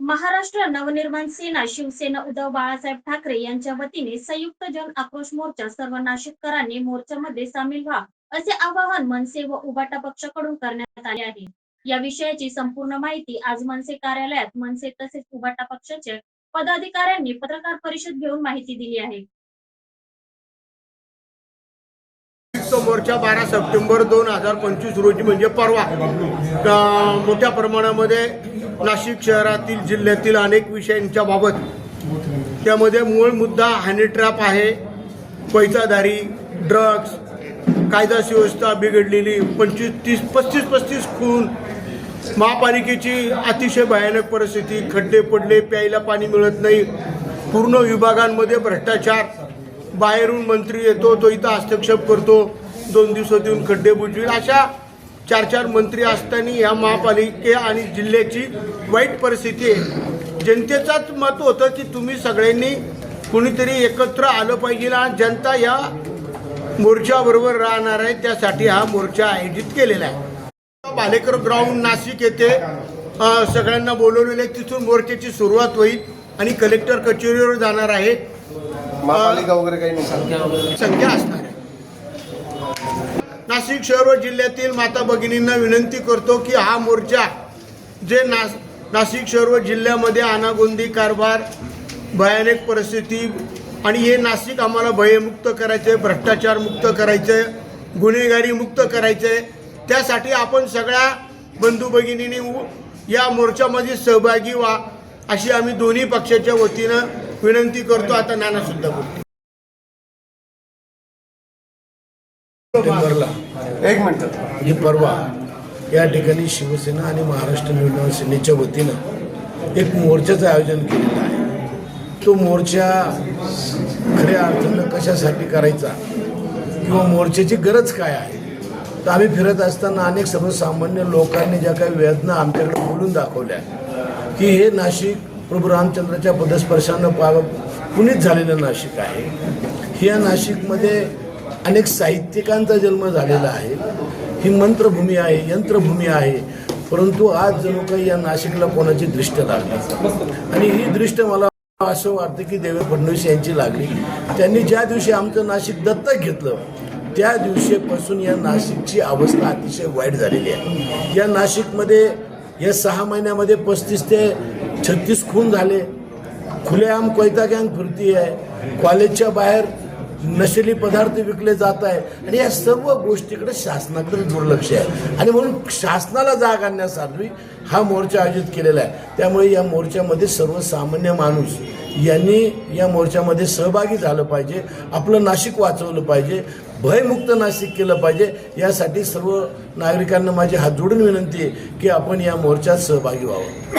महाराष्ट्र नवनिर्माण सेना शिवसेना उद्धव बाळासाहेब ठाकरे यांच्या वतीने संयुक्त जन आक्रोश मोर्चा सर्व नाशिककरांनी मोर्चामध्ये सामील व्हा असे आवाहन मनसे व उबाटा पक्षाकडून करण्यात आले आहे. या विषयाची संपूर्ण माहिती आज मनसे कार्यालयात मनसे तसेच उबाटा पक्षाचे पदाधिकाऱ्यांनी पत्रकार परिषद घेऊन माहिती दिली आहे. मोर्चा बारा सप्टेंबर दोन हजार पंचवीस रोजी म्हणजे परवा मोठ्या प्रमाणामध्ये नाशिक शहरातील जिल्ह्यातील अनेक विषयांच्या बाबत. त्यामध्ये मूळ मुद्दा हॅनी ट्रॅप आहे. पैसादारी ड्रग्ज कायदा सुव्यवस्था बिघडलेली पंचवीस तीस पस्तीस पस्तीस खून. महापालिकेची अतिशय भयानक परिस्थिती खड्डे पडले प्यायला पाणी मिळत नाही. पूर्ण विभागांमध्ये भ्रष्टाचार. बाहेरून मंत्री येतो तो इथं हस्तक्षेप करतो. दोन दिवसात येऊन खड्डे बुजवील. अशा चार चार मंत्री असताना या महापालिके आणि जिल्ह्याची वाईट परिस्थिती आहे. जनतेचाच मत होतं की तुम्ही सगळ्यांनी कुणीतरी एकत्र आलं पाहिजे आणि जनता या मोर्चाबरोबर राहणार आहे. त्यासाठी हा मोर्चा आयोजित केलेला आहे. भालेकर ग्राउंड नाशिक येथे सगळ्यांना बोलवलेले आहे. तिथून मोर्चाची सुरुवात होईल आणि कलेक्टर कचेरीवर जाणार आहे. संख्या असणार आहे. नाशिक शहर व जिल्ह्यातील माता भगिनींना विनंती करतो की हा मोर्चा जे नास नाशिक शहर व जिल्ह्यामध्ये अनागोंदी कारभार भयानक परिस्थिती आणि हे नाशिक आम्हाला भयमुक्त करायचे भ्रष्टाचार मुक्त आहे गुन्हेगारी मुक्त करायचे त्यासाठी आपण सगळ्या बंधू भगिनींनी या मोर्चामध्ये सहभागी व्हा अशी आम्ही दोन्ही पक्षाच्या वतीनं विनंती करतो. आता नाना सुद्धा बोलतो सप्टेंबरला. एक मिनिट. म्हणजे परवा या ठिकाणी शिवसेना आणि महाराष्ट्र निर्माण सेनेच्या वतीनं एक मोर्चाचं आयोजन केलेलं आहे. तो मोर्चा खऱ्या अर्थानं कशासाठी करायचा किंवा मोर्चाची गरज काय आहे? तर आम्ही फिरत असताना अनेक सर्वसामान्य लोकांनी ज्या काही वेदना आमच्याकडे बोलून दाखवल्या की हे नाशिक प्रभू रामचंद्राच्या पदस्पर्शानं पा पुनीत झालेलं नाशिक आहे. या नाशिकमध्ये अनेक साहित्यिकांचा जन्म झालेला आहे. ही मंत्रभूमी आहे यंत्रभूमी आहे. परंतु आज जणू काही या नाशिकला कोणाची दृष्ट लागली? आणि ही दृष्ट मला असं वाटतं की देवेंद्र फडणवीस यांची लागली. त्यांनी ज्या दिवशी आमचं नाशिक दत्तक घेतलं त्या दिवशीपासून या नाशिकची अवस्था अतिशय वाईट झालेली आहे. या नाशिकमध्ये या सहा महिन्यामध्ये पस्तीस ते छत्तीस खून झाले. खुलेआम कोयता गँग फिरती आहे कॉलेजच्या बाहेर नशेली पदार्थ विकले जात आहे. आणि या सर्व गोष्टीकडे शासनाकडे दुर्लक्ष आहे. आणि म्हणून शासनाला जाग आणण्यासाठी हा मोर्चा आयोजित केलेला आहे. त्यामुळे या मोर्चामध्ये सर्वसामान्य माणूस यांनी या मोर्चामध्ये सहभागी झालं पाहिजे. आपलं नाशिक वाचवलं पाहिजे. भयमुक्त नाशिक केलं पाहिजे. यासाठी सर्व नागरिकांना माझी हात जोडून विनंती आहे की आपण या मोर्चात सहभागी व्हावं.